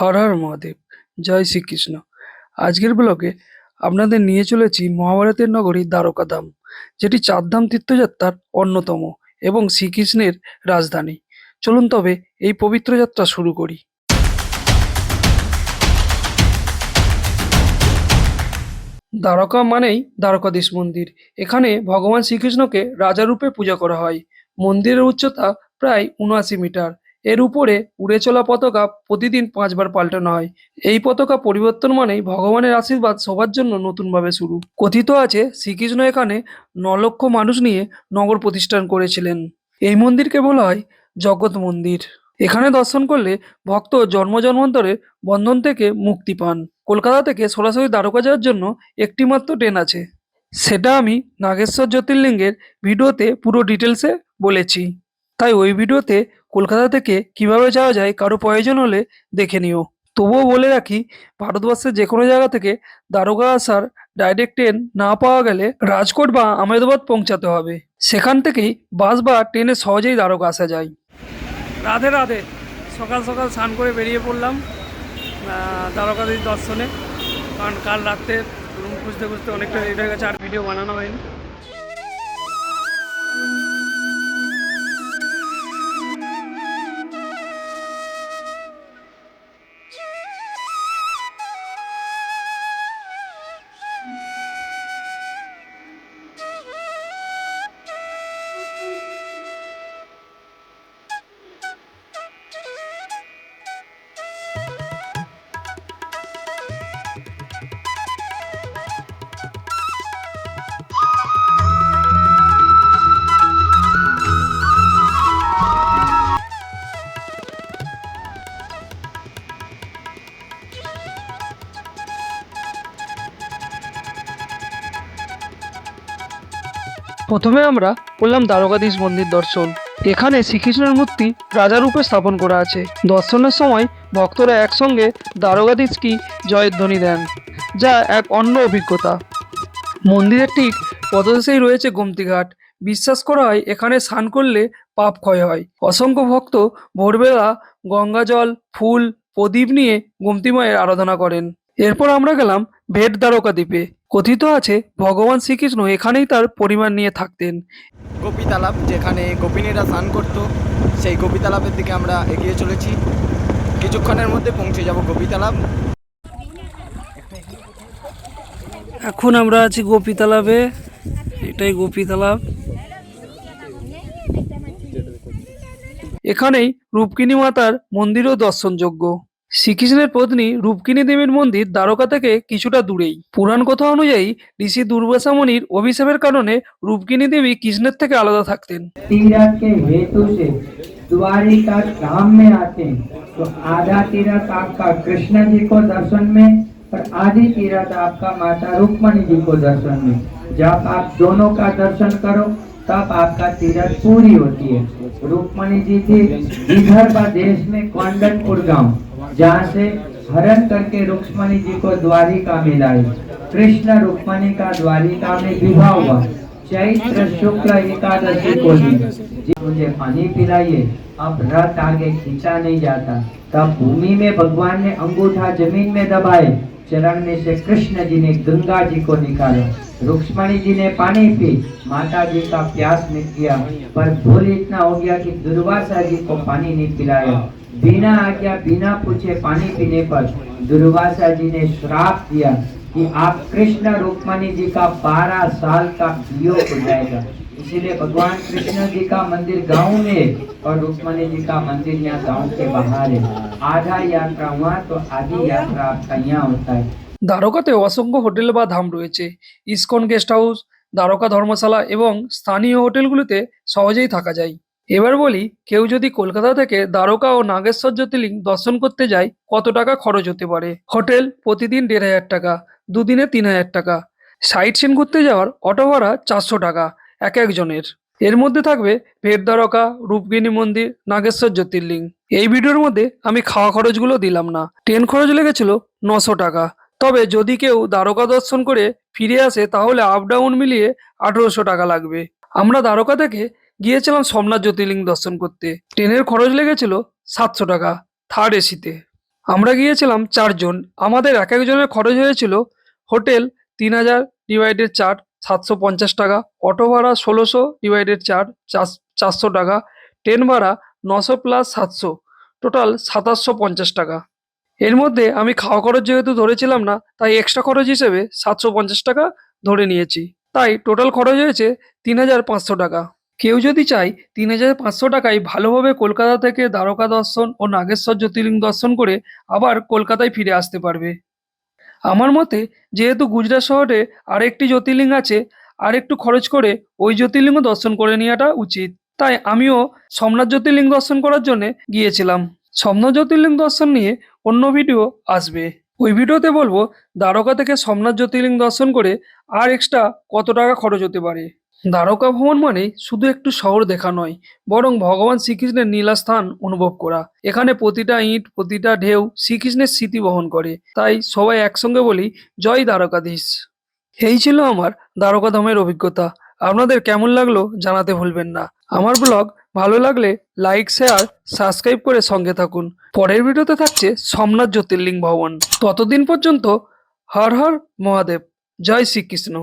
হর হর মহাদেব, জয় শ্রীকৃষ্ণ। আজকের ব্লগে আপনাদের নিয়ে চলেছি মহাভারতের নগরী দ্বারকাধাম, যেটি চারধাম তীর্থযাত্রার অন্যতম এবং শ্রীকৃষ্ণের রাজধানী। চলুন তবে এই পবিত্র যাত্রা শুরু করি। দ্বারকা মানেই দ্বারকাধীশ মন্দির। এখানে ভগবান শ্রীকৃষ্ণকে রাজারূপে পূজা করা হয়। মন্দিরের উচ্চতা প্রায় উনআশি মিটার। এর উপরে উড়ে চলা পতাকা প্রতিদিন পাঁচবার পাল্টানো হয়। এই পতাকা পরিবর্তন মানেই ভগবানের আশীর্বাদ সবার জন্য নতুনভাবে শুরু। কথিত আছে, শ্রীকৃষ্ণ এখানে ন লক্ষ মানুষ নিয়ে নগর প্রতিষ্ঠান করেছিলেন। এই মন্দিরকে বলা হয় জগৎ মন্দির। এখানে দর্শন করলে ভক্ত জন্ম জন্মান্তরের বন্ধন থেকে মুক্তি পান। কলকাতা থেকে সরাসরি দ্বারকা যাওয়ার জন্য একটি মাত্র ট্রেন আছে। সেটা আমি নাগেশ্বর জ্যোতির্লিঙ্গের ভিডিওতে পুরো ডিটেলসে বলেছি। তাই ওই ভিডিওতে কলকাতা থেকে কীভাবে যাওয়া যায়, কারও প্রয়োজন হলে দেখে নিও। তবুও বলে রাখি, ভারতবর্ষের যে কোনো জায়গা থেকে দারোগা আসার ডাইরেক্ট ট্রেন না পাওয়া গেলে রাজকোট বা আহমেদাবাদ পৌঁছাতে হবে। সেখান থেকেই বাস বা ট্রেনে সহজেই দ্বারকা আসা যায়। রাধে রাধে, সকাল সকাল স্নান করে বেরিয়ে পড়লাম দ্বারকাধীশ দর্শনে। কারণ কাল রাত্রে রুম খুঁজতে খুঁজতে অনেকটা লেট হয়ে গেছে, আর ভিডিও বানানো হয়নি। প্রথমে আমরা করলাম দ্বারকাধীশ মন্দির দর্শন। এখানে শ্রীকৃষ্ণের মূর্তি রাজারূপে স্থাপন করা আছে। দর্শনের সময় ভক্তরা একসঙ্গে দ্বারকাধীশ কি জয়ধ্বনি দেন, যা এক অন্য অভিজ্ঞতা। মন্দিরের ঠিক পদদেশেই রয়েছে গোমতীঘাট বিশ্বাস করা হয় এখানে স্নান করলে পাপ ক্ষয় হয়। অসংখ্য ভক্ত ভোরবেলা গঙ্গা জল, ফুল, প্রদীপ নিয়ে গোমতিমায়ের আরাধনা করেন। এরপর আমরা গেলাম ভেট দ্বারকা দ্বীপে কথিত আছে ভগবান শ্রীকৃষ্ণ এখানেই তার পরিমাণ নিয়ে থাকতেন। গোপী তালাব যেখানে গোপিনীরা স্নান করতো সেই গোপী তালাবের দিকে আমরা এগিয়ে চলেছি। কিছুক্ষণের মধ্যে পৌঁছে যাব গোপী তালাব এখন আমরা আছি গোপী তালাবে এটাই গোপী তালাব এখানেই রূপকিনী মাতার মন্দিরও দর্শনযোগ্য। শ্রীকৃষ্ণের পত্নী রূপকিনী দেবীর মন্দির দ্বারকা থেকে কিছুটা দূরেই পুরাণ কথা অনুযায়ী ঋষি দুর্বাসা মুনির অভিশাপের কারণে রূপকিনী দেবী কৃষ্ণের থেকে আলাদা থাকতেন तीरथ के हेतु से द्वारिका धाम में आते हैं तो आधा तीरथ आपका कृष्ण जी को दर्शन में और आधी तीरथ आपका माता रुक्मणी जी को दर्शन में जब आप दोनों का दर्शन करो तब आपका तीरथ पूरी होती है। रुक्मणी जी थी विदर्भ देश में कौंडनपुर गाँव, जहाँ से हरण करके रुक्मणी जी को द्वारिका में लाई कृष्ण रुक्मणी का द्वारिका में विवाह हुआ। चैत्र शुक्ल एकादशी को जी, मुझे पानी पिलाइए। अब रथ आगे खींचा नहीं जाता। तब भूमि में भगवान ने अंगूठा ज़मीन में दबाए। चरण से कृष्ण जी ने गंगा जी को निकाला। रुक्ष्मणी जी ने पानी पी माता जी का प्यास मिट गया, पर भूल इतना हो गया कि दुर्वासा जी को पानी नहीं पिलाया। बिना आज्ञा, बिना पूछे पानी पीने पर दुर्वासा जी ने श्राप दिया कि आप कृष्ण रुक्मणी जी का 12 साल का वियोग हो जाएगा। इसीलिए भगवान कृष्ण जी का मंदिर गांव में है और रुक्मणी जी का मंदिर यहाँ गांव के बाहर है आधा यात्रा वहाँ तो आधी यात्रा आपका यहाँ होता है দ্বারকাতে অসংখ্য হোটেল বা ধাম রয়েছে ইসকন গেস্ট হাউস দ্বারকা ধর্মশালা এবং স্থানীয় হোটেলগুলিতে সহজেই থাকা যায় এবার বলি কেউ যদি কলকাতা থেকে দ্বারকা ও নাগেশ্বর জ্যোতির্লিঙ্গ দর্শন করতে যায় কত টাকা খরচ হতে পারে হোটেল প্রতিদিন দেড় হাজার টাকা দুদিনে তিন হাজার টাকা সাইট সিন ঘুরতে যাওয়ার অটো ভাড়া চারশো টাকা এক একজনের এর মধ্যে থাকবে ভেট দ্বারকা রূপগিনী মন্দির, নাগেশ্বর জ্যোতির্লিঙ্গ এই ভিডিওর মধ্যে আমি খাওয়া খরচগুলো দিলাম না। ট্রেন খরচ লেগেছিল নশো টাকা। তবে যদি কেউ দ্বারকা দর্শন করে ফিরে আসে, তাহলে আপ ডাউন মিলিয়ে আঠেরোশো টাকা লাগবে। আমরা দ্বারকা থেকে গিয়েছিলাম সোমনাথ জ্যোতির্লিঙ্গ দর্শন করতে। ট্রেনের খরচ লেগেছিল সাতশো টাকা থার্ড এসিতে আমরা গিয়েছিলাম চারজন। আমাদের এক একজনের খরচ হয়েছিল হোটেল তিন হাজার ডিভাইডেড চার সাতশো পঞ্চাশ টাকা, অটো ভাড়া ষোলোশো ডিভাইডেড চার চার- চারশো টাকা ট্রেন ভাড়া নশো প্লাস সাতশো টোটাল সাতাশশো পঞ্চাশ টাকা। এর মধ্যে আমি খাওয়া খরচ যেহেতু ধরেছিলাম না, তাই এক্সট্রা খরচ হিসেবে সাতশো পঞ্চাশ টাকা ধরে নিয়েছি। তাই টোটাল খরচ হয়েছে তিন হাজার পাঁচশো টাকা। কেউ যদি চায় তিন হাজার পাঁচশো টাকায় ভালোভাবে কলকাতা থেকে দ্বারকা দর্শন ও নাগেশ্বর জ্যোতির্লিঙ্গ দর্শন করে আবার কলকাতায় ফিরে আসতে পারবে। আমার মতে, যেহেতু গুজরাট শহরে আরেকটি জ্যোতির্লিঙ্গ আছে আর একটু খরচ করে ওই জ্যোতির্লিঙ্গ দর্শন করে নেওয়াটা উচিত। তাই আমিও সোমনাথ জ্যোতির্লিঙ্গ দর্শন করার জন্য গিয়েছিলাম। সোমনাথ জ্যোতির্লিঙ্গ দর্শন নিয়ে অন্য ভিডিও আসবে। ওই ভিডিওতে বলব, দ্বারকা থেকে সোমনাথ জ্যোতির্লিঙ্গ দর্শন করে আর এক্সট্রা কত টাকা খরচ হতে পারে? দ্বারকা ভ্রমণ মানে শুধু একটু শহর দেখা নয়, বরং ভগবান শ্রীকৃষ্ণের নীলাস্থান অনুভব করা। এখানে প্রতিটা ইঁট, প্রতিটা ঢেউ শ্রীকৃষ্ণের স্মৃতি বহন করে। তাই সবাই একসঙ্গে বলি, জয় দ্বারকাধীশ। এই ছিল আমার দ্বারকাধামের অভিজ্ঞতা। আপনাদের কেমন লাগল জানাতে ভুলবেন না। আমার ব্লগ ভালো লাগলে লাইক, শেয়ার, সাবস্ক্রাইব করে সঙ্গে থাকুন। পরের ভিডিওতে থাকছে সোমনাথ জ্যোতির্লিঙ্গ ভবন। ততদিন পর্যন্ত হর হর মহাদেব। জয় শ্রীকৃষ্ণ।